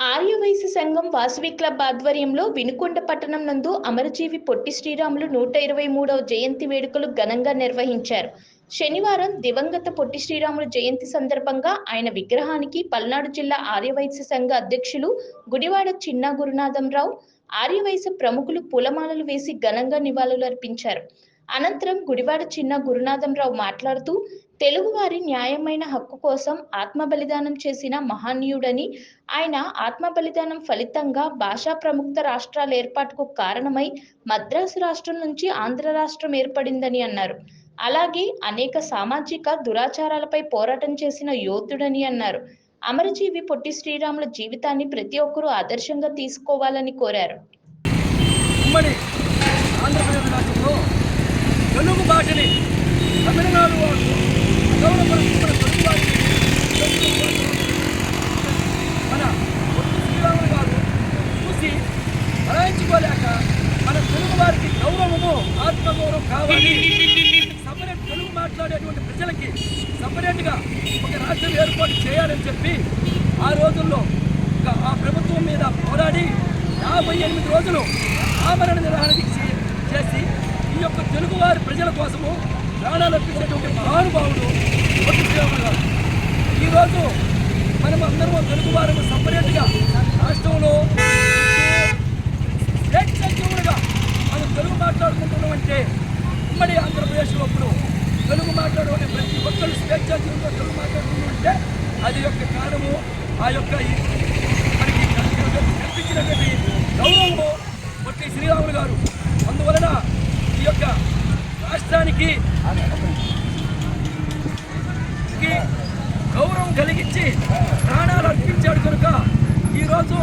ఆర్యవైశ్య సంఘం వాసవి క్లబ్ ఆధ్వర్యంలో వినుకొండ పట్టణం నందు అమరజీవి పొట్టి శ్రీరాములు నూట ఇరవై మూడవ జయంతి వేడుకలు ఘనంగా నిర్వహించారు. శనివారం దివంగత పొట్టి శ్రీరాములు జయంతి సందర్భంగా ఆయన విగ్రహానికి పల్నాడు జిల్లా ఆర్యవైశ్య సంఘ అధ్యక్షులు గుడివాడ చిన్న గురునాథంరావు ఆర్యవైశ్య ప్రముఖులు పూలమాలలు వేసి ఘనంగా నివాళులు అర్పించారు అనంతరం గుడివాడ చిన్న గురునాథంరావు మాట్లాడుతూ తెలుగువారి న్యాయమైన హక్కు కోసం ఆత్మ బలిదానం చేసిన మహానీయుడని ఆయన ఆత్మ బలిదానం ఫలితంగా భాషా ప్రముక్త రాష్ట్రాల ఏర్పాటుకు కారణమై మద్రాసు రాష్ట్రం నుంచి ఆంధ్ర రాష్ట్రం ఏర్పడిందని అన్నారు. అలాగే అనేక సామాజిక దురాచారాలపై పోరాటం చేసిన యోధుడని అన్నారు. అమరజీవి పొట్టి శ్రీరాముల జీవితాన్ని ప్రతి ఒక్కరూ ఆదర్శంగా తీసుకోవాలని కోరారు. ఉమ్మడి ఆంధ్రప్రదేశ్ రాష్ట్రంలో తెలుగు భాషని తమిళనాడు వాళ్ళు గౌరవపరుస్తున్న తెలుగు భాషని మన పొట్టి శ్రీరాములు గారు చూసి భరాయించుకోలేక మన తెలుగు వారికి గౌరవము ఆత్మగౌరవం కావాలి. సపరేట్ తెలుగు మాట్లాడేటువంటి ప్రజలకి సపరేట్గా ఒక రాష్ట్రం ఏర్పాటు చేయాలని చెప్పి ఆ రోజుల్లో ఒక ఆ ప్రభుత్వం మీద పోరాడి యాభై ఎనిమిది రోజులు ఆమరణ నిర్వహణ దీక్ష యొక్క ప్రజల కోసము ప్రాణాలు అర్పించేటువంటి మహానుభావుడు పొట్టి శ్రీరాములు గారు ఈరోజు మనం అందరం తెలుగువారు సపరేట్గా రాష్ట్రంలో స్టేట్ స్వేచ్ఛాజీవులుగా మనం తెలుగు మాట్లాడుకుంటున్నామంటే ఉమ్మడి ఆంధ్రప్రదేశ్ ఇప్పుడు తెలుగు మాట్లాడే ప్రతి ఒక్కరు స్టేట్ స్వేచ్ఛాజీవులుగా తెలుగు మాట్లాడుతున్నామంటే అది యొక్క కారణము ఆ యొక్క మనకి కల్పించినటువంటి గౌరవము పొట్టి శ్రీరాములు గారు. అందువలన ఈ యొక్క వారికి గౌరవం కలిగించి ప్రాణాలు అర్పించాడు కనుక ఈరోజు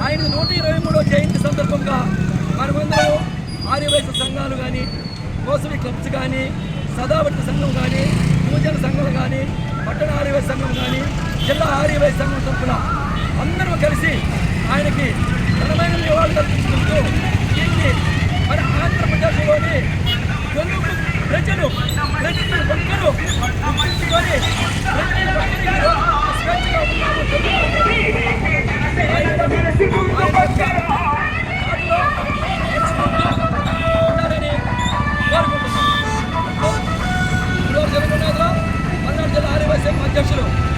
ఆయన నూట ఇరవై మూడో జయంతి సందర్భంగా మనమందరం ఆర్యవైశ్య సంఘాలు కానీ కోసవి క్లబ్స్ కానీ సదావర్తి సంఘం కానీ పూజల సంఘం కానీ పట్టణ ఆర్యవైశ్య సంఘం కానీ జిల్లా ఆర్యవైశ్య సంఘం తరఫున అందరూ కలిసి ఆయనకి ఘనమైన నివాళులు అర్పించుకుంటూ అధ్యక్షులు